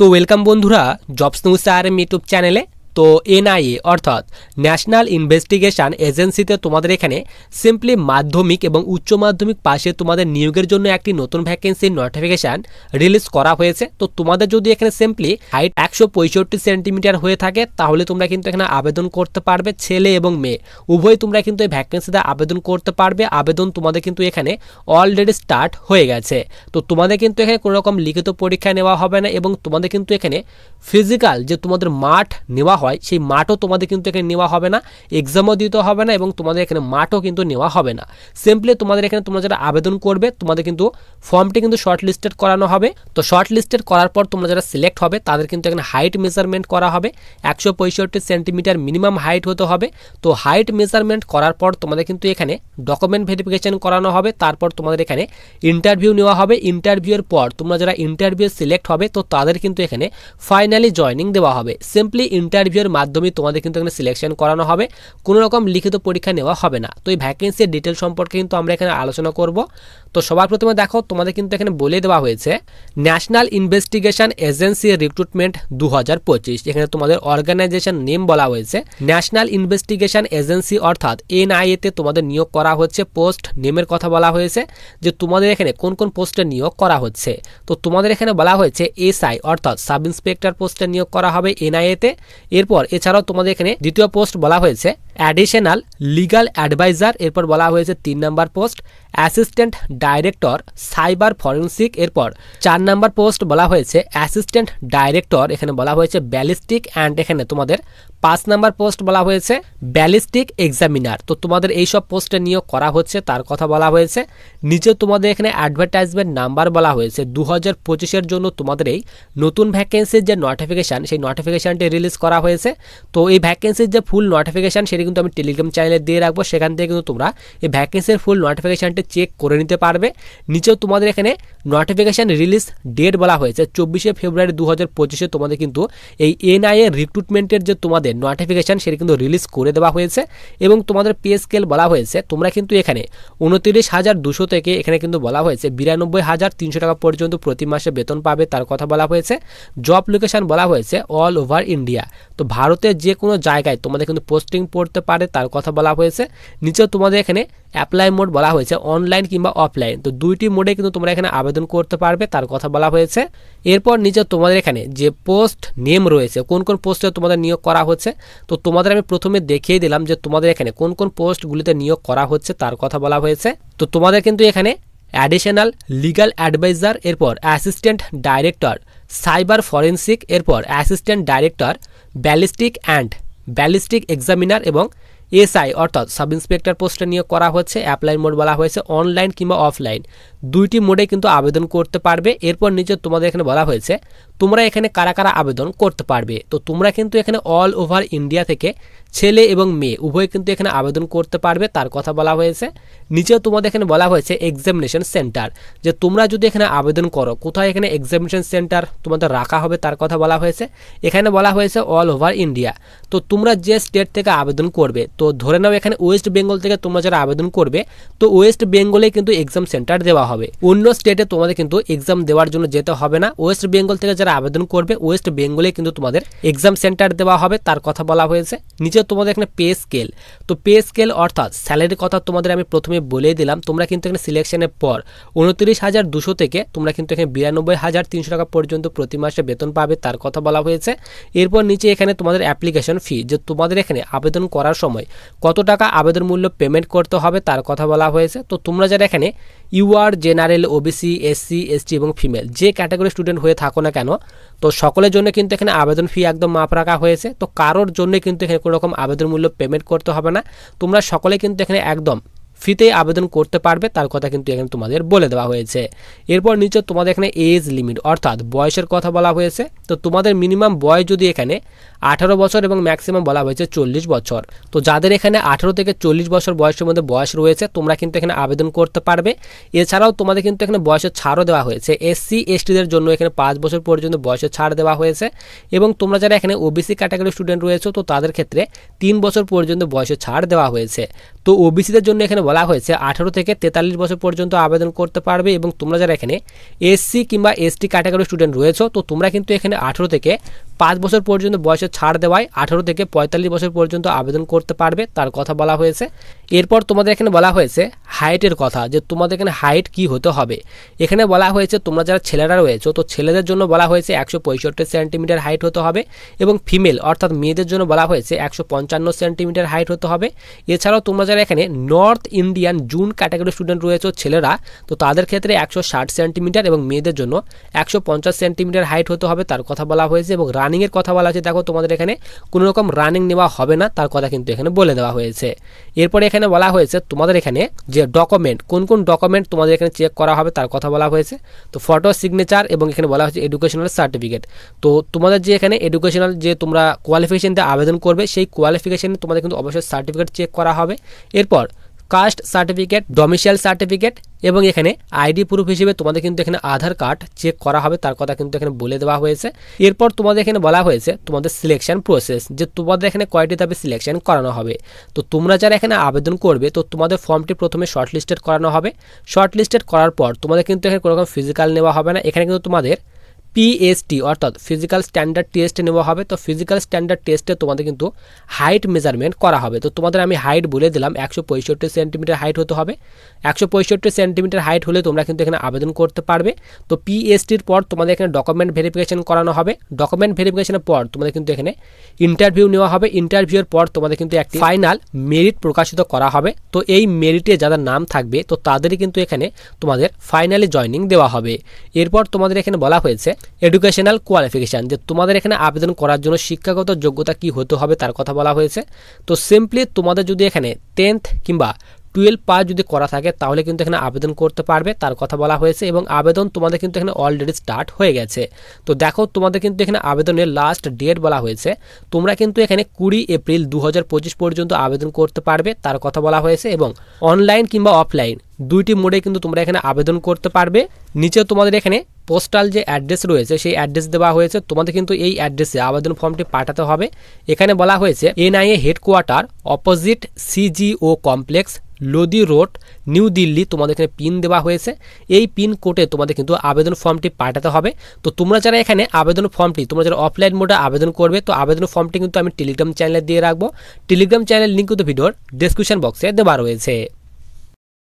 তো ওয়েলকাম বন্ধুরা jobs news আর YouTube চ্যানেলে তো এনআইএ, অর্থাৎ ন্যাশনাল ইনভেস্টিগেশন এজেন্সিতে তোমাদের এখানে সিম্পলি মাধ্যমিক এবং উচ্চ মাধ্যমিক পাশে তোমাদের নিয়োগের জন্য একটি নতুন ভ্যাকেন্সির নোটিফিকেশান রিলিজ করা হয়েছে। তো তোমাদের যদি এখানে সিম্পলি হাইট একশো পঁয়ষট্টি সেন্টিমিটার হয়ে থাকে, তাহলে তোমরা কিন্তু এখানে আবেদন করতে পারবে, ছেলে এবং মেয়ে। উভয় তোমরা কিন্তু এই ভ্যাকেন্সিতে আবেদন করতে পারবে। আবেদন তোমাদের কিন্তু এখানে অলরেডি স্টার্ট হয়ে গেছে। তো তোমাদের কিন্তু এখানে কোনো রকম লিখিত পরীক্ষা নেওয়া হবে না এবং তোমাদের কিন্তু এখানে ফিজিক্যাল যে তোমাদের মাঠ নেওয়া হয়, সেই মাঠও তোমাদের কিন্তু এখানে নেওয়া হবে না এক্সামও দিতে হবে না এবং তোমাদের এখানে মাঠও কিন্তু নেওয়া হবে না। সিম্পলি তোমাদের এখানে তোমরা যারা আবেদন করবে, তোমাদের কিন্তু ফর্মটি কিন্তু শর্ট লিস্টেড করানো হবে। তো শর্ট লিস্টেড করার পর তোমরা যারা সিলেক্ট হবে, তাদের কিন্তু এখানে হাইট মেজারমেন্ট করা হবে। একশো পঁয়ষট্টি সেন্টিমিটার মিনিমাম হাইট হতে হবে। তো হাইট মেজারমেন্ট করার পর তোমাদের কিন্তু এখানে ডকুমেন্ট ভেরিফিকেশন করানো হবে। তারপর তোমাদের এখানে ইন্টারভিউ নেওয়া হবে। ইন্টারভিউয়ের পর তোমরা যারা ইন্টারভিউ সিলেক্ট হবে, তো তাদের কিন্তু এখানে ফাইনালি জয়নিং দেওয়া হবে। সিম্পলি ইন্টারভিউয়ের মাধ্যমে তোমাদের কিন্তু এখানে সিলেকশন করানো হবে। কোনো রকম লিখিত পরীক্ষা নেওয়া হবে না। তো এই ভ্যাকেন্সির ডিটেল সম্পর্কে কিন্তু আমরা এখানে আলোচনা করব। তো সবার প্রথমে দেখো, তোমাদের কিন্তু এখানে বলে দেওয়া হয়েছে ন্যাশনাল ইনভেস্টিগেশন এজেন্সি রিক্রুটমেন্ট দু হাজার পঁচিশ। এখানে তোমাদের অর্গানাইজেশন নেম বলা হয়েছে। ন্যাশনাল ইনভেস্টিগেশন এজেন্সি অর্থাৎ এনআইএ তে তোমাদের নিয়োগ করা হচ্ছে। পোস্ট নেমের কথা বলা হয়েছে যে তোমাদের এখানে কোন কোন পোস্টে নিয়োগ করা হচ্ছে। তো তোমাদের এখানে বলা হয়েছে এসআই অর্থাৎ সাব ইন্সপেক্টর পোস্টে নিয়োগ করা হবে এনআইএ তে এরপর এছাড়াও তোমাদের এখানে দ্বিতীয় পোস্ট বলা হয়েছে। অ্যাডিশনাল লিগাল অ্যাডভাইজার এরপর বলা হয়েছে তিন নম্বর post assistant director cyber forensic এরপর চার নম্বর পোস্ট বলা হয়েছে অ্যাসিস্ট্যান্ট ডাইরেক্টর এখানে বলা হয়েছে ব্যালিস্টিক অ্যান্ড এখানে তোমাদের পাঁচ নাম্বার পোস্ট বলা হয়েছে ব্যালিস্টিক এক্সামিনার তো তোমাদের এই সব পোস্টে নিয়োগ করা হচ্ছে, তার কথা বলা হয়েছে। নিচে তোমাদের এখানে অ্যাডভার্টাইজমেন্ট নাম্বার বলা হয়েছে। দু হাজার পঁচিশের জন্য তোমাদের এই নতুন ভ্যাকেন্সির যে নোটিফিকেশান সেই নোটিফিকেশানটি রিলিজ করা হয়েছে। তো এই ভ্যাকেন্সির যে ফুল নোটিফিকেশান সেটি কিন্তু আমি টেলিগ্রাম চ্যানেলে দিয়ে রাখব, সেখান থেকে কিন্তু তোমরা এই ভ্যাকেন্সির ফুল নোটিফিকেশানটি চেক করে নিতে পারবে। নিচেও তোমাদের এখানে নোটিফিকেশান রিলিজ ডেট বলা হয়েছে। চব্বিশে ফেব্রুয়ারি দু হাজার পঁচিশে তোমাদের কিন্তু এই এনআইএ রিক্রুটমেন্টের যে তোমাদের নোটিফিকেশান সেটি কিন্তু রিলিজ করে দেওয়া হয়েছে। এবং তোমাদের পে স্কেল বলা হয়েছে, তোমরা কিন্তু এখানে উনত্রিশ হাজার দুশো থেকে এখানে কিন্তু বলা হয়েছে, বিরানব্বই হাজার তিনশো টাকা পর্যন্ত প্রতি মাসে বেতন পাবে, তার কথা বলা হয়েছে। জব লোকেশন বলা হয়েছে অল ওভার ইন্ডিয়া তো ভারতের যে কোনো জায়গায় তোমাদের কিন্তু পোস্টিং পড়তে পারে, তার কথা বলা হয়েছে। নিচেও তোমাদের এখানে অ্যাপ্লাই মোড বলা হয়েছে অনলাইন কিংবা অফলাইন তো দুইটি মোডে কিন্তু তোমরা এখানে আবেদন করতে পারবে, তার কথা বলা হয়েছে। এরপর নিচে তোমাদের এখানে যে পোস্ট নেম রয়েছে, কোন কোন পোস্টে তোমাদের নিয়োগ করা হচ্ছে, তো তোমাদের আমি প্রথমে দেখিয়ে দিলাম যে তোমাদের এখানে কোন কোন পোস্টগুলিতে নিয়োগ করা হচ্ছে, তার কথা বলা হয়েছে। তো তোমাদের কিন্তু এখানে অ্যাডিশনাল লিগাল অ্যাডভাইজার এরপর অ্যাসিস্ট্যান্ট ডাইরেক্টর সাইবার ফরেন্সিক এরপর assistant director ballistic and ballistic examiner এবং এসআই, অর্থাৎ সাব ইন্সপেক্টর পোস্টে নিয়োগ করা হচ্ছে অ্যাপ্লাই মোড বলা হয়েছে, অনলাইন কিংবা অফলাইন। দুইটি মোডে কিন্তু আবেদন করতে পারবে। এরপর নিচে তোমাদের এখানে বলা হয়েছে, তোমরা এখানে কারা কারা আবেদন করতে পারবে? তো তোমরা কিন্তু এখানে অল ওভার ইন্ডিয়া থেকে ছেলে এবং মেয়ে, উভয় কিন্তু এখানে আবেদন করতে পারবে, তার কথা বলা হয়েছে। নিচেও তোমাদের এখানে বলা হয়েছে এক্সামিনেশন সেন্টার যে তোমরা যদি এখানে আবেদন করো, কোথায় এখানে এক্সামিনেশন সেন্টার তোমাদের রাখা হবে, তার কথা বলা হয়েছে। এখানে বলা হয়েছে অল ওভার ইন্ডিয়া তো তোমরা যে স্টেট থেকে আবেদন করবে, তো ধরে নাও এখানে ওয়েস্ট বেঙ্গল থেকে তোমরা যারা আবেদন করবে, তো ওয়েস্ট বেঙ্গলে কিন্তু এক্সাম সেন্টার দেওয়া হবে। অন্য স্টেটে তোমাদের কিন্তু এক্সাম দেওয়ার জন্য যেতে হবে না। ওয়েস্ট বেঙ্গল থেকে যারা আবেদন করবে ওয়েস্ট বেঙ্গলে কিন্তু তোমাদের এক্সাম সেন্টার দেওয়া হবে, তার কথা বলা হয়েছে। নিচে তোমাদের এখানে পে স্কেল তো পে স্কেল অর্থাৎ স্যালারির কথা তোমাদের আমি প্রথমে বলে দিলাম, তোমরা কিন্তু এখানে সিলেকশনের পর উনত্রিশ হাজার দুশো থেকে তোমরা কিন্তু এখানে বিরানব্বই হাজার তিনশো টাকা পর্যন্ত প্রতি মাসে বেতন পাবে তার কথা বলা হয়েছে। এরপর নিচে এখানে তোমাদের অ্যাপ্লিকেশন ফি যে তোমাদের এখানে আবেদন করার সময় কত টাকা আবেদন মূল্য পেমেন্ট করতে হবে তার কথা বলা হয়েছে। তো তোমরা যারা এখানে UR general OBC SC ST এবং ফিমেল যে ক্যাটাগরি স্টুডেন্ট হয়ে থাকো না কেন, তো সকলের জন্য কিন্তু এখানে আবেদন ফি একদম মাপ রাখা হয়েছে। তো কারোর জন্য কিন্তু এখানে কোনো রকম আবেদন মূল্য পেমেন্ট করতে হবে না। তোমরা সকলে কিন্তু এখানে একদম ফ্রিতে আবেদন করতে পারবে, তার কথা কিন্তু এখানে তোমাদের বলে দেওয়া হয়েছে। এরপর নিচে তোমাদের এখানে এজ লিমিট অর্থাৎ বয়সের কথা বলা হয়েছে। তো তোমাদের মিনিমাম বয়স যদি এখানে আঠারো বছর এবং ম্যাক্সিমাম বলা হয়েছে চল্লিশ বছর। তো যাদের এখানে আঠারো থেকে চল্লিশ বছর বয়সের মধ্যে বয়স রয়েছে, তোমরা কিন্তু এখানে আবেদন করতে পারবে। এছাড়াও তোমাদের কিন্তু এখানে বয়সের ছাড়ও দেওয়া হয়েছে। এসসি এসটিদের জন্য এখানে পাঁচ বছর পর্যন্ত বয়সের ছাড় দেওয়া হয়েছে। এবং তোমরা যারা এখানে ওবিসি ক্যাটাগরি স্টুডেন্ট রয়েছে, তো তাদের ক্ষেত্রে তিন বছর পর্যন্ত বয়সের ছাড় দেওয়া হয়েছে। তো ওবিসিদের জন্য এখানে বলা হয়েছে আঠারো থেকে তেতাল্লিশ বছর পর্যন্ত আবেদন করতে পারবে এবং তোমরা যারা এখানে এসসি কিংবা এসটি ক্যাটাগরি স্টুডেন্ট রয়েছো, তো তোমরা কিন্তু এখানে আঠারো থেকে পাঁচ বছর পর্যন্ত বয়সে ছাড় দেওয়ায় আঠারো থেকে পঁয়তাল্লিশ বছর পর্যন্ত আবেদন করতে পারবে, তার কথা বলা হয়েছে। এরপর তোমাদের এখানে বলা হয়েছে হাইটের কথা, যে তোমাদের এখানে হাইট কি হতে হবে। এখানে বলা হয়েছে তোমরা যারা ছেলেরা রয়েছো, তো ছেলেদের জন্য বলা হয়েছে একশো পঁয়ষট্টি সেন্টিমিটার হাইট হতে হবে এবং ফিমেল অর্থাৎ মেয়েদের জন্য বলা হয়েছে একশো পঞ্চান্ন সেন্টিমিটার হাইট হতে হবে। এছাড়াও তোমরা যারা এখানে নর্থ ইন্ডিয়ান জুন ক্যাটাগরি স্টুডেন্ট রয়েছে ছেলেরা। তো তাদের ক্ষেত্রে একশো ষাট সেন্টিমিটার এবং মেয়েদের জন্য একশো পঞ্চাশ সেন্টিমিটার হাইট হতে হবে তার কথা বলা হয়েছে এবং রানিংয়ের কথা বলা হয়েছে দেখো তোমাদের এখানে কোনো রকম রানিং নেওয়া হবে না, তার কথা কিন্তু এখানে বলে দেওয়া হয়েছে। এরপরে এখানে বলা হয়েছে তোমাদের এখানে যে ডকুমেন্ট কোন কোন ডকুমেন্ট তোমাদের এখানে চেক করা হবে তার কথা বলা হয়েছে। তো ফটো সিগনেচার এবং এখানে বলা হয়েছে এডুকেশনাল সার্টিফিকেট তো তোমাদের যে এখানে এডুকেশনাল যে তোমরা কোয়ালিফিকেশনতে আবেদন করবে, সেই কোয়ালিফিকেশনে তোমাদের কিন্তু অবশ্যই সার্টিফিকেট চেক করা হবে। এরপর কাস্ট সার্টিফিকেট ডমিসাইল সার্টিফিকেট এবং এখানে আইডি প্রুফ হিসেবে তোমাদের কিন্তু এখানে আধার কার্ড চেক করা হবে, তার কথা কিন্তু এখানে বলে দেওয়া হয়েছে। এরপর তোমাদের এখানে বলা হয়েছে তোমাদের সিলেকশন প্রসেস যে তোমাদের এখানে কয়টি ধাপে সিলেকশন করানো হবে। তো তোমরা যারা এখানে আবেদন করবে, তো তোমাদের ফর্মটি প্রথমে শর্ট লিস্টেড করানো হবে। শর্টলিস্টেড করার পর তোমাদের কিন্তু এখানে কোনো রকম ফিজিক্যাল নেওয়া হবে না। এখানে কিন্তু তোমাদের পিএসটি অর্থাৎ ফিজিক্যাল স্ট্যান্ডার্ড টেস্ট নেওয়া হবে। তো ফিজিক্যাল স্ট্যান্ডার্ড টেস্টে তোমাদের কিন্তু হাইট মেজারমেন্ট করা হবে। তো তোমাদের আমি হাইট বলে দিলাম, একশো পঁয়ষট্টি সেন্টিমিটার হাইট হতে হবে। একশো পঁয়ষট্টি সেন্টিমিটার হাইট হলে তোমরা কিন্তু এখানে আবেদন করতে পারবে। তো পিএসটির পর তোমাদের এখানে ডকুমেন্ট ভেরিফিকেশন করানো হবে। ডকুমেন্ট ভেরিফিকেশনের পর তোমাদের কিন্তু এখানে ইন্টারভিউ নেওয়া হবে। ইন্টারভিউয়ের পর তোমাদের কিন্তু একটি ফাইনাল মেরিট প্রকাশিত করা হবে। তো এই মেরিটে যাদের নাম থাকবে, তো তাদেরই কিন্তু এখানে তোমাদের ফাইনালি জয়নিং দেওয়া হবে। এরপর তোমাদের এখানে বলা হয়েছে এডুকেশনাল কোয়ালিফিকেশান যে তোমাদের এখানে আবেদন করার জন্য শিক্ষাগত যোগ্যতা কি হতে হবে তার কথা বলা হয়েছে। তো সিম্পলি তোমাদের যদি এখানে টেন্থ কিংবা টুয়েলভ পাস যদি করা থাকে, তাহলে কিন্তু এখানে আবেদন করতে পারবে, তার কথা বলা হয়েছে, এবং আবেদন তোমাদের কিন্তু এখানে অলরেডি স্টার্ট হয়ে গেছে। তো দেখো, তোমাদের কিন্তু এখানে আবেদনের লাস্ট ডেট বলা হয়েছে। তোমরা কিন্তু এখানে কুড়ি এপ্রিল দু হাজার পঁচিশ পর্যন্ত আবেদন করতে পারবে, তার কথা বলা হয়েছে, এবং অনলাইন কিংবা অফলাইন দুইটি মোডে কিন্তু তোমরা এখানে আবেদন করতে পারবে। নিচে তোমাদের এখানে পোস্টাল যে অ্যাড্রেস রয়েছে, সেই অ্যাড্রেস দেওয়া হয়েছে। তোমাদের কিন্তু এই অ্যাড্রেসে আবেদন ফর্মটি পাঠাতে হবে। এখানে বলা হয়েছে NIA headquarter opposite CGO complex Lodi road new Delhi তোমাদের এখানে পিন দেওয়া হয়েছে। এই পিন কোডে তোমাদের কিন্তু আবেদন ফর্মটি পাঠাতে হবে। তো তোমরা যারা এখানে আবেদন ফর্মটি তোমরা যারা অফলাইন মোডে আবেদন করবে, তো আবেদন ফর্মটি কিন্তু আমি টেলিগ্রাম চ্যানেলে দিয়ে রাখব। টেলিগ্রাম চ্যানেল লিঙ্ক কিন্তু ভিডিওর ডিসক্রিপশন বক্সে দেওয়া রয়েছে।